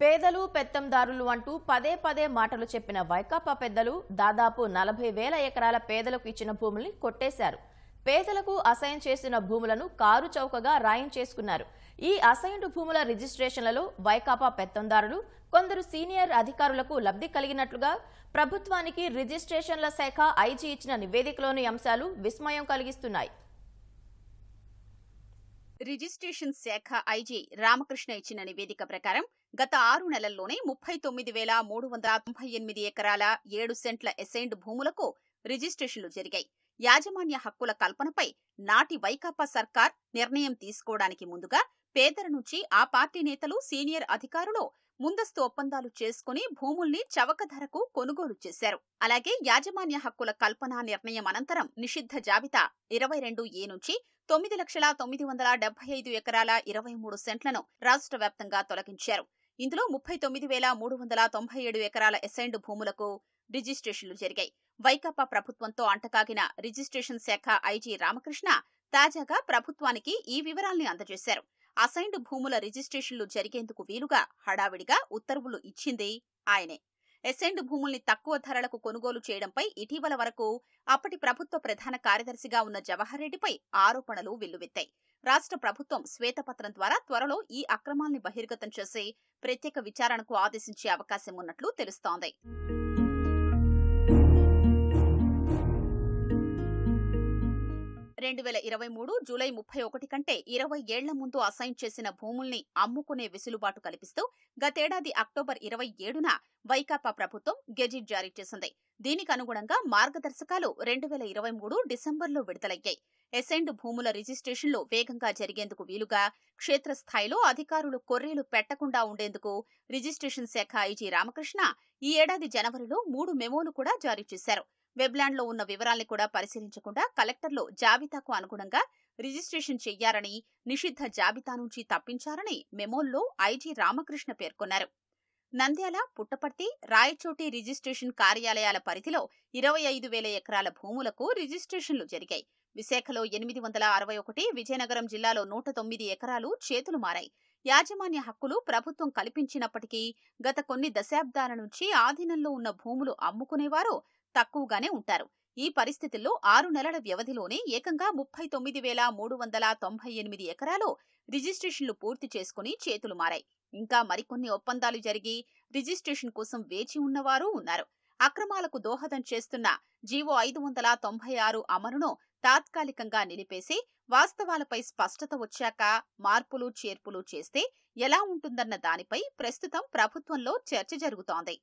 పేదలు పెత్తందారులు అంటూ పదే పదే మాటలు చెప్పిన వైకాపా పెద్దలు దాదాపు నలభై వేల ఎకరాల పేదలకు ఇచ్చిన భూముల్ని కొట్టేశారు. పేదలకు అసైన్ చేసిన భూములను కారు చౌకగా రాయం చేసుకున్నారు. ఈ అసైన్డ్ భూముల రిజిస్ట్రేషన్లలో వైకాపా పెత్తందారులు కొందరు సీనియర్ అధికారులకు లబ్ధి కలిగినట్లుగా ప్రభుత్వానికి రిజిస్ట్రేషన్ల శాఖ ఐజీ ఇచ్చిన నివేదికలోని అంశాలు విస్మయం కలిగిస్తున్నాయి. రిజిస్ట్రేషన్ శాఖ ఐజీ రామకృష్ణ ఇచ్చిన నివేదిక ప్రకారం గత ఆరు నెలల్లోనే ముప్పై తొమ్మిది వేల మూడు వందల తొంభై ఎనిమిది ఎకరాల ఏడు సెంట్ల ఎసైన్డ్ భూములకు రిజిస్ట్రేషన్లు జరిగాయి. యాజమాన్య హక్కుల కల్పనపై నాటి వైకాపా సర్కార్ నిర్ణయం తీసుకోవడానికి ముందుగా పేదల నుంచి ఆ పార్టీ నేతలు సీనియర్ అధికారులు ముందస్తు ఒప్పందాలు చేసుకుని భూముల్ని చవక ధరకు కొనుగోలు చేశారు. అలాగే యాజమాన్య హక్కుల కల్పన నిర్ణయం అనంతరం నిషిద్ధ జాబితా ఇరవై రెండు ఏ నుంచి తొమ్మిది లక్షల తొమ్మిది వందల డెబ్బై ఐదు ఎకరాల ఇరవై మూడు సెంట్లను రాష్ట్ర వ్యాప్తంగా తొలగించారు. ఇందులో ముప్పై తొమ్మిది వేల మూడు వందల తొంభై ఏడు ఎకరాల ఎసైన్డ్ భూములకు రిజిస్ట్రేషన్లు జరిగాయి. వైకాపా ప్రభుత్వంతో అంటకాగిన రిజిస్ట్రేషన్ శాఖ ఐజీ రామకృష్ణ తాజాగా ప్రభుత్వానికి ఈ వివరాల్ని అందజేశారు. అసైన్డ్ భూముల రిజిస్ట్రేషన్లు జరిగేందుకు వీలుగా హడావిడిగా ఉత్తర్వులు ఇచ్చింది ఆయనే. ఎసెండ్ భూముల్ని తక్కువ ధరలకు కొనుగోలు చేయడంపై ఇటీవల వరకు అప్పటి ప్రభుత్వ ప్రధాన కార్యదర్శిగా ఉన్న జవహర్ రెడ్డిపై ఆరోపణలు వెల్లువెత్తాయి. రాష్ట్ర ప్రభుత్వం శ్వేతపత్రం ద్వారా త్వరలో ఈ అక్రమాల్ని బహిర్గతం చేసి ప్రత్యేక విచారణకు ఆదేశించే అవకాశం ఉన్నట్లు తెలుస్తోంది. రెండు వేల ఇరవై మూడు జూలై ముప్పై ఒకటి కంటే ఇరవై ఏళ్ళ ముందు అసైన్ చేసిన భూముల్ని అమ్ముకునే వెసులుబాటు కల్పిస్తూ గతేడాది అక్టోబర్ ఇరవై ఏడున వైకాపా ప్రభుత్వం గెజిట్ జారీ చేసింది. దీనికి అనుగుణంగా మార్గదర్శకాలు రెండు వేల ఇరవై మూడు డిసెంబర్లో విడుదలయ్యాయి. ఎసెండ్ భూముల రిజిస్ట్రేషన్లు వేగంగా జరిగేందుకు వీలుగా క్షేత్రస్థాయిలో అధికారులు కొర్రీలు పెట్టకుండా ఉండేందుకు రిజిస్ట్రేషన్ శాఖ ఐజీ రామకృష్ణ ఈ ఏడాది జనవరిలో మూడు మెమోలు కూడా జారీ చేశారు. వెబ్లాండ్లో ఉన్న వివరాల్ని కూడా పరిశీలించకుండా కలెక్టర్లు జాబితాకు అనుగుణంగా రిజిస్ట్రేషన్ చెయ్యారని నిషిద్ధ జాబితా నుంచి తప్పించారని మెమోల్లో ఐజీ రామకృష్ణ పేర్కొన్నారు. నంద్యాల పుట్టపర్తి రాయచోటి రిజిస్ట్రేషన్ కార్యాలయాల పరిధిలో ఇరవై ఐదు వేల ఎకరాల భూములకు రిజిస్ట్రేషన్లు జరిగాయి. విశాఖలో ఎనిమిది వందల అరవై ఒకటి విజయనగరం జిల్లాలో నూట తొమ్మిది ఎకరాలు చేతులు మారాయి. యాజమాన్య హక్కులు ప్రభుత్వం కల్పించినప్పటికీ గత కొన్ని దశాబ్దాల నుంచి ఆధీనంలో ఉన్న భూములు అమ్ముకునేవారు తక్కువగానే ఉంటారు. ఈ పరిస్థితుల్లో ఆరు నెలల వ్యవధిలోనే ఏకంగా ముప్పై తొమ్మిది వేల మూడు వందల తొంభై ఎనిమిది ఎకరాలు రిజిస్ట్రేషన్లు పూర్తి చేసుకుని చేతులు మారాయి. ఇంకా మరికొన్ని ఒప్పందాలు జరిగి రిజిస్ట్రేషన్ కోసం వేచి ఉన్నవారు ఉన్నారు. అక్రమాలకు దోహదం చేస్తున్న జీవో ఐదు వందల తొంభై ఆరు అమలును తాత్కాలికంగా నిలిపేసి వాస్తవాలపై స్పష్టత వచ్చాక మార్పులు చేర్పులు చేస్తే ఎలా ఉంటుందన్న దానిపై ప్రస్తుతం ప్రభుత్వంలో చర్చ జరుగుతోంది.